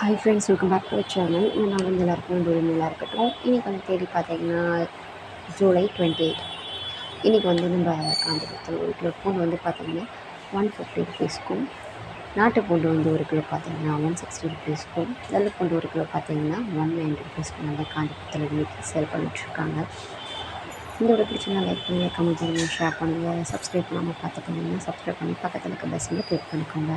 Hi friends welcome back to channel நான் வந்து எல்லாருக்கும் ஒரு உரிமையாக இருக்கட்டும். இன்றைக்கி வந்து தேதி பார்த்தீங்கன்னா ஜூலை டுவெண்ட்டி எயிட் இன்றைக்கி வந்து நம்ம காஞ்சிபுரத்தில் ஒரு கிலோ பூண்டு வந்து பார்த்திங்கன்னா ஒன் ஃபிஃப்டி ருபீஸ்க்கும் நாட்டு பூண்டு வந்து ஒரு கிலோ பார்த்தீங்கன்னா ஒன் சிக்ஸ்டி ருபீஸ்க்கும் நல்ல பூண்டு ஒரு கிலோ பார்த்தீங்கன்னா ஒன் நைன்டி ருபீஸ்க்கும் வந்து காஞ்சிபுரத்தில் இன்றைக்கி சேல் பண்ணிகிட்ருக்காங்க இந்த ஒரு பிடிச்சிருந்தா லைக் பண்ணுங்கள் கமெண்ட் பண்ணுங்கள் ஷேர் பண்ணுங்கள் சப்ஸ்கிரைப் பண்ணாமல் பார்த்துட்டீங்கன்னா சப்ஸ்கிரைப் பண்ணி பக்கத்தில் இருக்க பஸ்ஸில் கிளிக் பண்ணிக்கோங்க.